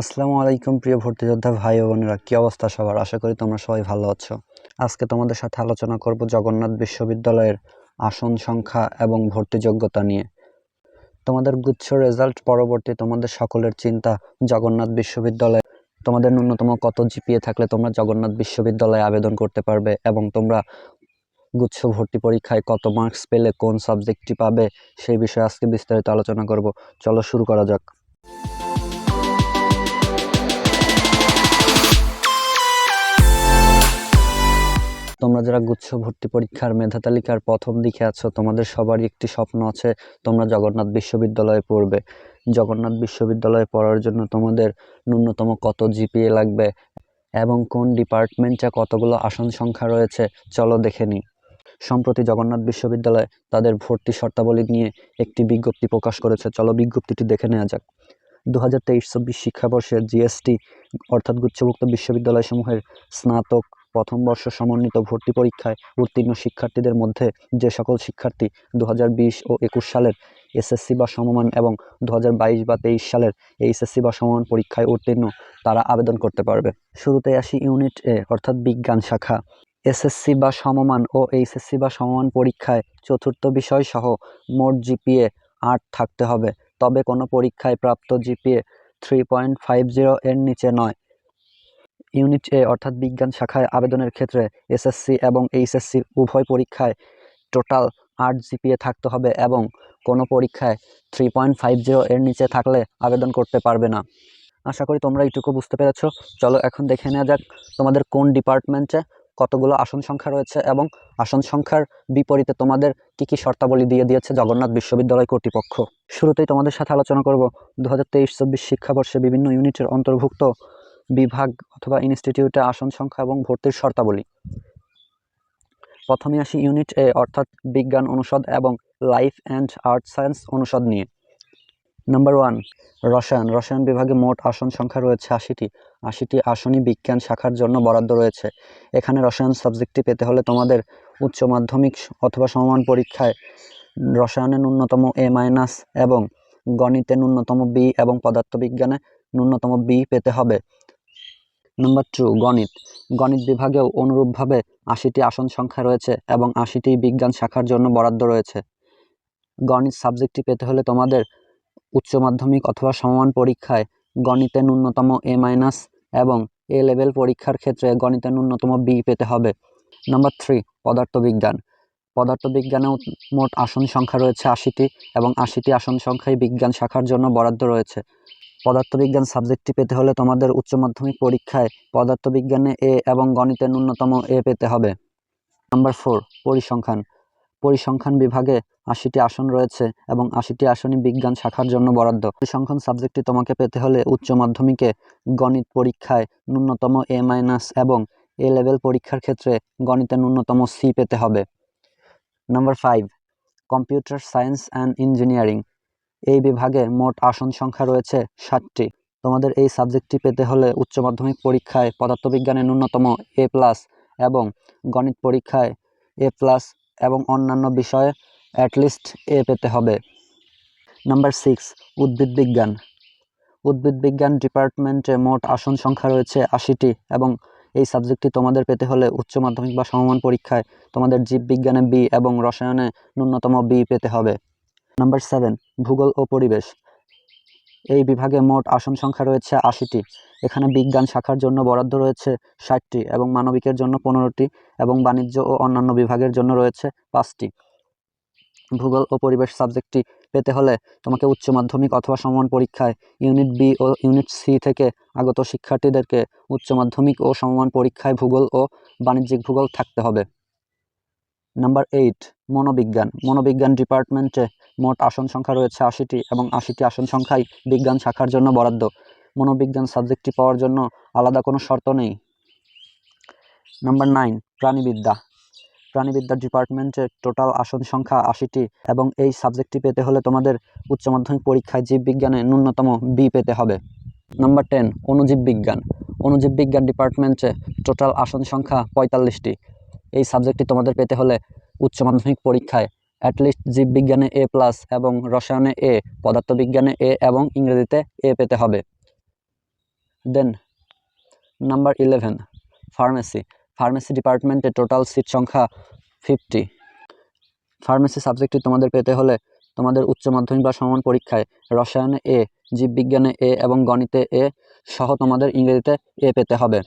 আসসালামু আলাইকুম প্রিয় ভর্তি যোদ্ধা ভাই ও বোনেরা, কী অবস্থা সবার? আশা করি তোমরা সবাই ভালো আছো। আজকে তোমাদের সাথে আলোচনা করব জগন্নাথ বিশ্ববিদ্যালয়ের আসন সংখ্যা এবং ভর্তি যোগ্যতা নিয়ে। তোমাদের গুচ্ছ রেজাল্ট পরবর্তী তোমাদের সকলের চিন্তা, জগন্নাথ বিশ্ববিদ্যালয়ে তোমাদের ন্যূনতম কত জিপিএ থাকলে তোমরা জগন্নাথ বিশ্ববিদ্যালয়ে আবেদন করতে পারবে এবং তোমরা গুচ্ছ ভর্তি পরীক্ষায় কত মার্কস পেলে, কোন সাবজেক্টটি পাবে, সেই বিষয়ে আজকে বিস্তারিত আলোচনা করব। চলো শুরু করা যাক। তোমরা যারা গুচ্ছ ভর্তি পরীক্ষার মেধা তালিকার প্রথম দিকে আছো, তোমাদের সবারই একটি স্বপ্ন আছে, তোমরা জগন্নাথ বিশ্ববিদ্যালয়ে পড়বে। জগন্নাথ বিশ্ববিদ্যালয়ে পড়ার জন্য তোমাদের ন্যূনতম কত জিপিএ লাগবে এবং কোন ডিপার্টমেন্টে কতগুলো আসন সংখ্যা রয়েছে, চলো দেখে নিই। সম্প্রতি জগন্নাথ বিশ্ববিদ্যালয় তাদের ভর্তি শর্তাবলী নিয়ে একটি বিজ্ঞপ্তি প্রকাশ করেছে, চলো বিজ্ঞপ্তিটি দেখে নেওয়া যাক। দু হাজার তেইশ চব্বিশ শিক্ষাবর্ষে জিএসটি অর্থাৎ গুচ্ছভুক্ত বিশ্ববিদ্যালয়সমূহের স্নাতক প্রথম বর্ষ সমন্বিত ভর্তি পরীক্ষায় উত্তীর্ণ শিক্ষার্থীদের মধ্যে যে সকল শিক্ষার্থী দু হাজার বিশ ও একুশ সালের এসএসসি বা সমমান এবং দু হাজার বাইশ বা তেইশ সালের এইচএসসি বা সমমান পরীক্ষায় উত্তীর্ণ, তারা আবেদন করতে পারবে। শুরুতে আসি ইউনিট এ, অর্থাৎ বিজ্ঞান শাখা। এসএসসি বা সমমান ও এইচএসসি বা সমমান পরীক্ষায় চতুর্থ বিষয় সহ মোট জিপিএ আট থাকতে হবে। তবে কোনো পরীক্ষায় প্রাপ্ত GPA three point five zero এর নিচে নয়। ইউনিট এ অর্থাৎ বিজ্ঞান শাখায় আবেদনের ক্ষেত্রে এসএসসি এবং এইচএসসি উভয় পরীক্ষায় টোটাল আট জিপিএ থাকতে হবে এবং কোনো পরীক্ষায় থ্রি পয়েন্ট ফাইভ জিরো এর নিচে থাকলে আবেদন করতে পারবে না। আশা করি তোমরা এইটুকু বুঝতে পেরেছ। চলো এখন দেখে নেওয়া যাক তোমাদের কোন ডিপার্টমেন্টে কতগুলো আসন সংখ্যা রয়েছে এবং আসন সংখ্যার বিপরীতে তোমাদের কি কি শর্তাবলী দিয়ে দিয়েছে জগন্নাথ বিশ্ববিদ্যালয় কর্তৃপক্ষ। শুরুতেই তোমাদের সাথে আলোচনা করব। দু হাজার তেইশ চব্বিশ শিক্ষাবর্ষে বিভিন্ন ইউনিটের অন্তর্ভুক্ত বিভাগ অথবা ইনস্টিটিউটে আসন সংখ্যা এবং ভর্তির শর্তাবলী। প্রথমে আসি ইউনিট এ অর্থাৎ বিজ্ঞান অনুষদ এবং লাইফ অ্যান্ড আর্ট সায়েন্স অনুষদ নিয়ে। নাম্বার ওয়ান রসায়ন। রসায়ন বিভাগে মোট আসন সংখ্যা রয়েছে আশিটি। আশিটি আসনই বিজ্ঞান শাখার জন্য বরাদ্দ রয়েছে। এখানে রসায়ন সাবজেক্টটি পেতে হলে তোমাদের উচ্চ মাধ্যমিক অথবা সমমান পরীক্ষায় রসায়নে ন্যূনতম এ মাইনাস এবং গণিতে ন্যূনতম বি এবং পদার্থবিজ্ঞানে ন্যূনতম বি পেতে হবে। নাম্বার টু গণিত। গণিত বিভাগেও অনুরূপভাবে আশিটি আসন সংখ্যা রয়েছে এবং আশিটি বিজ্ঞান শাখার জন্য বরাদ্দ রয়েছে। গণিত সাবজেক্টটি পেতে হলে তোমাদের উচ্চ মাধ্যমিক অথবা সমমান পরীক্ষায় গণিতে ন্যূনতম এ মাইনাস এবং এ লেভেল পরীক্ষার ক্ষেত্রে গণিতে ন্যূনতম বি পেতে হবে। নাম্বার থ্রি পদার্থবিজ্ঞান। পদার্থবিজ্ঞানেও মোট আসন সংখ্যা রয়েছে আশিটি এবং আশিটি আসন সংখ্যায় বিজ্ঞান শাখার জন্য বরাদ্দ রয়েছে। পদার্থবিজ্ঞান সাবজেক্টটি পেতে হলে তোমাদের উচ্চ মাধ্যমিক পরীক্ষায় পদার্থবিজ্ঞানে এ এবং গণিতে ন্যূনতম এ পেতে হবে। নাম্বার ফোর পরিসংখ্যান। পরিসংখ্যান বিভাগে আশিটি আসন রয়েছে এবং আশিটি আসনই বিজ্ঞান শাখার জন্য বরাদ্দ। পরিসংখ্যান সাবজেক্টটি তোমাকে পেতে হলে উচ্চ মাধ্যমিকে গণিত পরীক্ষায় ন্যূনতম এ মাইনাস এবং এ লেভেল পরীক্ষার ক্ষেত্রে গণিতে ন্যূনতম সি পেতে হবে। Number five computer science and engineering এই বিভাগে মোট আসন সংখ্যা রয়েছে ষাটটি। তোমাদের এই সাবজেক্টটি পেতে হলে উচ্চ মাধ্যমিক পরীক্ষায় পদার্থবিজ্ঞানে ন্যূনতম এ প্লাস এবং গণিত পরীক্ষায় এ প্লাস এবং অন্যান্য বিষয়ে অ্যাটলিস্ট এ পেতে হবে। নাম্বার সিক্স উদ্ভিদ বিজ্ঞান। উদ্ভিদ বিজ্ঞান ডিপার্টমেন্টে মোট আসন সংখ্যা রয়েছে আশিটি এবং এই সাবজেক্টটি তোমাদের পেতে হলে উচ্চ মাধ্যমিক বা সমমান পরীক্ষায় তোমাদের জীববিজ্ঞানে বি এবং রসায়নে ন্যূনতম বি পেতে হবে। নাম্বার সেভেন ভূগোল ও পরিবেশ। এই বিভাগে মোট আসন সংখ্যা রয়েছে আশিটি। এখানে বিজ্ঞান শাখার জন্য বরাদ্দ রয়েছে ষাটটি এবং মানবিকের জন্য পনেরোটি এবং বাণিজ্য ও অন্যান্য বিভাগের জন্য রয়েছে পাঁচটি। ভূগোল ও পরিবেশ সাবজেক্টটি পেতে হলে তোমাকে উচ্চ মাধ্যমিক অথবা সমান পরীক্ষায় ইউনিট বি ও ইউনিট সি থেকে আগত শিক্ষার্থীদেরকে উচ্চ মাধ্যমিক ও সমমান পরীক্ষায় ভূগোল ও বাণিজ্যিক ভূগোল থাকতে হবে। নাম্বার এইট মনোবিজ্ঞান। মনোবিজ্ঞান ডিপার্টমেন্টে মোট আসন সংখ্যা রয়েছে আশিটি এবং আশিটি আসন সংখ্যাই বিজ্ঞান শাখার জন্য বরাদ্দ। মনোবিজ্ঞান সাবজেক্টটি পাওয়ার জন্য আলাদা কোনো শর্ত নেই। Number nine, প্রাণীবিদ্যা। প্রাণীবিদ্যা ডিপার্টমেন্টের টোটাল আসন সংখ্যা আশিটি এবং এই সাবজেক্টটি পেতে হলে তোমাদের উচ্চ মাধ্যমিক পরীক্ষায় জীববিজ্ঞানে ন্যূনতম বি পেতে হবে। নাম্বার টেন অণুজীব বিজ্ঞান বিজ্ঞান ডিপার্টমেন্টে টোটাল আসন সংখ্যা পঁয়তাল্লিশটি। এই সাবজেক্টটি তোমাদের পেতে হলে উচ্চ মাধ্যমিক পরীক্ষায় অ্যাটলিস্ট জীববিজ্ঞানে এ প্লাস এবং রসায়নে এ পদার্থবিজ্ঞানে এ এবং ইংরেজিতে এ পেতে হবে। Then number eleven pharmacy pharmacy ডিপার্টমেন্টে টোটাল সিট সংখ্যা ফিফটি ফার্মেসি সাবজেক্টটি তোমাদের পেতে হলে তোমাদের উচ্চ মাধ্যমিক বা সমান পরীক্ষায় রসায়নে এ জীববিজ্ঞানে এ এবং গণিতে এ সহ তোমাদের ইংরেজিতে এ পেতে হবে।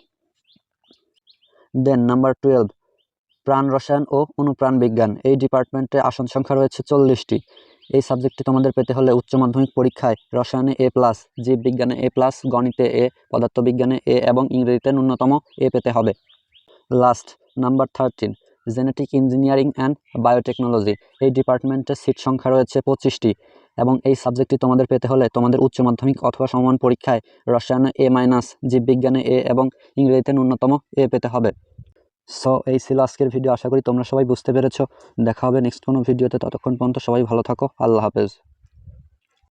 দেন নাম্বার টুয়েলভ প্রাণ রসায়ন ও অনুপ্রাণ বিজ্ঞান। এই ডিপার্টমেন্টে আসন সংখ্যা রয়েছে চল্লিশটি। এই সাবজেক্টটি তোমাদের পেতে হলে উচ্চ মাধ্যমিক পরীক্ষায় রসায়নে এ প্লাস, জীববিজ্ঞানে এ প্লাস, গণিতে এ, পদার্থবিজ্ঞানে এ এবং ইংরেজিতে ন্যূনতম এ পেতে হবে। Last, number thirteen, genetic engineering and biotechnology. এই ডিপার্টমেন্টের সিট সংখ্যা রয়েছে পঁচিশটি এবং এই সাবজেক্টটি তোমাদের পেতে হলে তোমাদের উচ্চ মাধ্যমিক অথবা সমান পরীক্ষায় রসায়নে এ মাইনাস, জীববিজ্ঞানে এ এবং ইংরেজিতে ন্যূনতম এ পেতে হবে। সো এই ছিল আজকের ভিডিও আশা করি তোমরা সবাই বুঝতে পেরেছ। দেখা হবে নেক্সট কোনো ভিডিওতে ততক্ষণ পর্যন্ত সবাই ভালো থাকো। আল্লাহ হাফেজ।